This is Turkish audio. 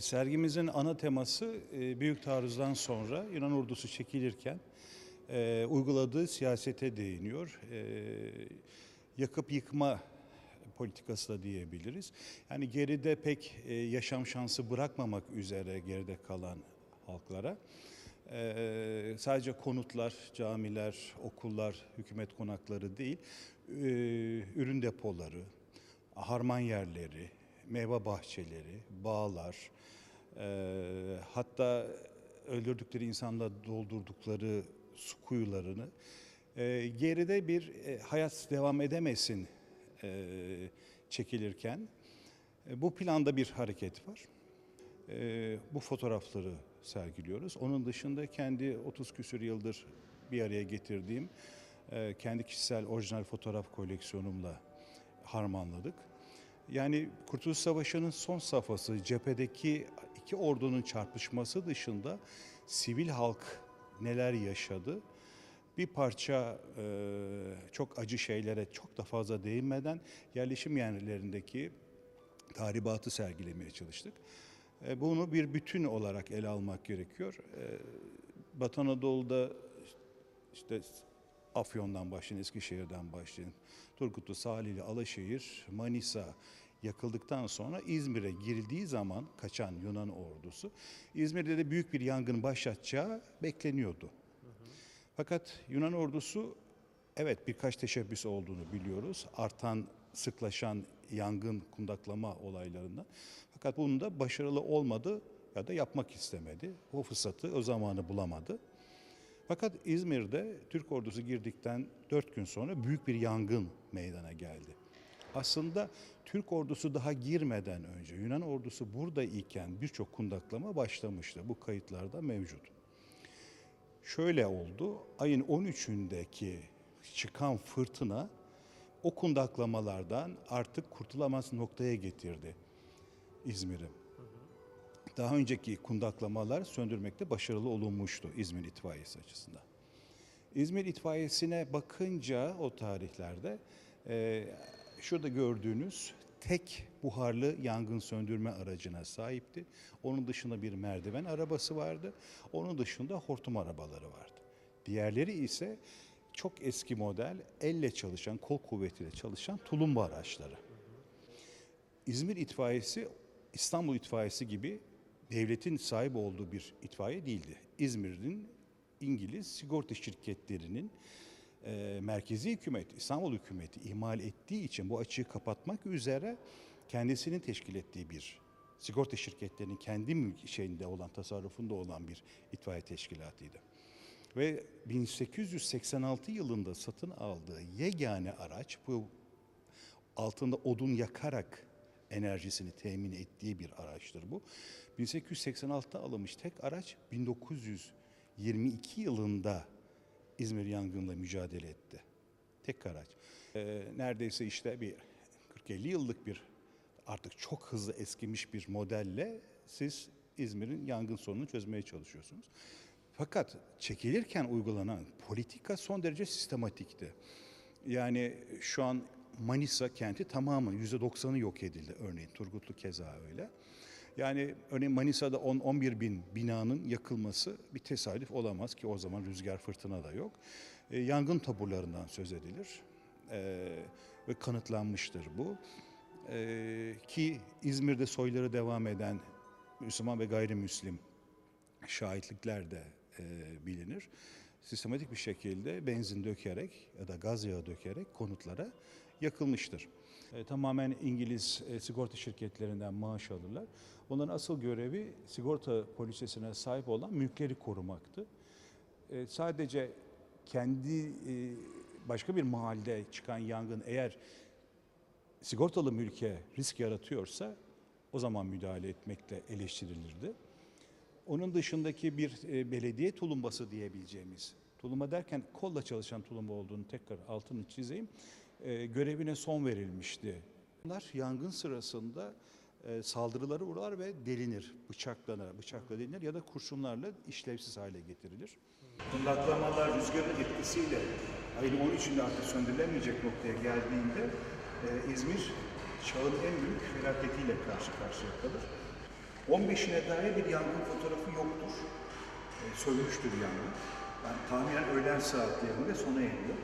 Sergimizin ana teması e, Büyük Taarruz'dan sonra Yunan ordusu çekilirken e, uyguladığı siyasete değiniyor. E, yakıp yıkma politikası da diyebiliriz. Yani geride pek yaşam şansı bırakmamak üzere geride kalan halklara e, sadece konutlar, camiler, okullar, hükümet konakları değil, e, ürün depoları, harman yerleri, meyve bahçeleri, bağlar, e, hatta öldürdükleri insanla doldurdukları su kuyularını e, geride bir e, hayat devam edemesin e, çekilirken e, bu planda bir hareket var. E, bu fotoğrafları sergiliyoruz. Onun dışında kendi 30 küsür yıldır bir araya getirdiğim e, kendi kişisel orijinal fotoğraf koleksiyonumla harmanladık. Yani Kurtuluş Savaşı'nın son safhası cephedeki iki ordunun çarpışması dışında sivil halk neler yaşadı? Bir parça e, çok acı şeylere çok da fazla değinmeden yerleşim yerlerindeki tahribatı sergilemeye çalıştık. E, bunu bir bütün olarak ele almak gerekiyor. E, Batı Anadolu'da işte Afyon'dan başlayın, Eskişehir'den başlayın, Turgutlu, Salihli, Alaşehir, Manisa yakıldıktan sonra İzmir'e girildiği zaman kaçan Yunan ordusu İzmir'de de büyük bir yangın başlatacağı bekleniyordu. Fakat Yunan ordusu evet birkaç teşebbüs olduğunu biliyoruz. Artan, sıklaşan yangın, kundaklama olaylarından. Fakat bunun da başarılı olmadı ya da yapmak istemedi. O fırsatı o zamanı bulamadı. Fakat İzmir'de Türk ordusu girdikten 4 gün sonra büyük bir yangın meydana geldi. Aslında Türk ordusu daha girmeden önce Yunan ordusu burada iken birçok kundaklama başlamıştı. Bu kayıtlarda mevcut. Şöyle oldu. Ayın 13'ündeki çıkan fırtına o kundaklamalardan artık kurtulamaz noktaya getirdi İzmir'i. Daha önceki kundaklamalar söndürmekte başarılı olunmuştu İzmir itfaiyesi açısından. İzmir itfaiyesine bakınca o tarihlerde şurada gördüğünüz tek buharlı yangın söndürme aracına sahipti. Onun dışında bir merdiven arabası vardı. Onun dışında hortum arabaları vardı. Diğerleri ise çok eski model elle çalışan, kol kuvvetiyle çalışan tulumba araçları. İzmir itfaiyesi İstanbul itfaiyesi gibi devletin sahip olduğu bir itfaiye değildi. İzmir'in İngiliz sigorta şirketlerinin e, merkezi hükümet, İstanbul hükümeti ihmal ettiği için bu açığı kapatmak üzere kendisinin teşkil ettiği bir sigorta şirketlerinin kendi şeyinde olan, tasarrufunda olan bir itfaiye teşkilatıydı. Ve 1886 yılında satın aldığı yegane araç bu altında odun yakarak enerjisini temin ettiği bir araçtır bu. 1886'da alınmış tek araç 1922 yılında İzmir yangınla mücadele etti. Tek araç. Ee, neredeyse işte bir 40-50 yıllık bir artık çok hızlı eskimiş bir modelle siz İzmir'in yangın sorununu çözmeye çalışıyorsunuz. Fakat çekilirken uygulanan politika son derece sistematikti. Yani şu an Manisa kenti tamamı %90'ı yok edildi örneğin. Turgutlu keza öyle. Yani örneğin Manisa'da 10-11 bin binanın yakılması bir tesadüf olamaz ki o zaman rüzgar fırtına da yok. E, yangın taburlarından söz edilir e, ve kanıtlanmıştır bu. E, ki İzmir'de soyları devam eden Müslüman ve gayrimüslim şahitlikler de e, bilinir. Sistematik bir şekilde benzin dökerek ya da gaz yağı dökerek konutlara yakılmıştır. E, tamamen İngiliz e, sigorta şirketlerinden maaş alırlar. Onların asıl görevi sigorta polisesine sahip olan mülkleri korumaktı. E, sadece kendi başka bir mahallede çıkan yangın eğer sigortalı mülke risk yaratıyorsa o zaman müdahale etmekle eleştirilirdi. Onun dışındaki bir belediye tulumbası diyebileceğimiz, tulumba derken kolla çalışan tulumba olduğunu tekrar altını çizeyim, e, görevine son verilmişti. Bunlar yangın sırasında e, saldırılara uğrar ve delinir, bıçaklanır, bıçakla delinir ya da kurşunlarla işlevsiz hale getirilir. Kundaklamalar rüzgarın etkisiyle ayın 13'ünde artık söndürülemeyecek noktaya geldiğinde e, İzmir çağın en büyük felaketiyle karşı karşıya kalır. 15'ine dair bir yangın fotoğrafı yoktur. E, sönmüştür yangın. Yani tahminen öğlen saatlerinde sona eriyor.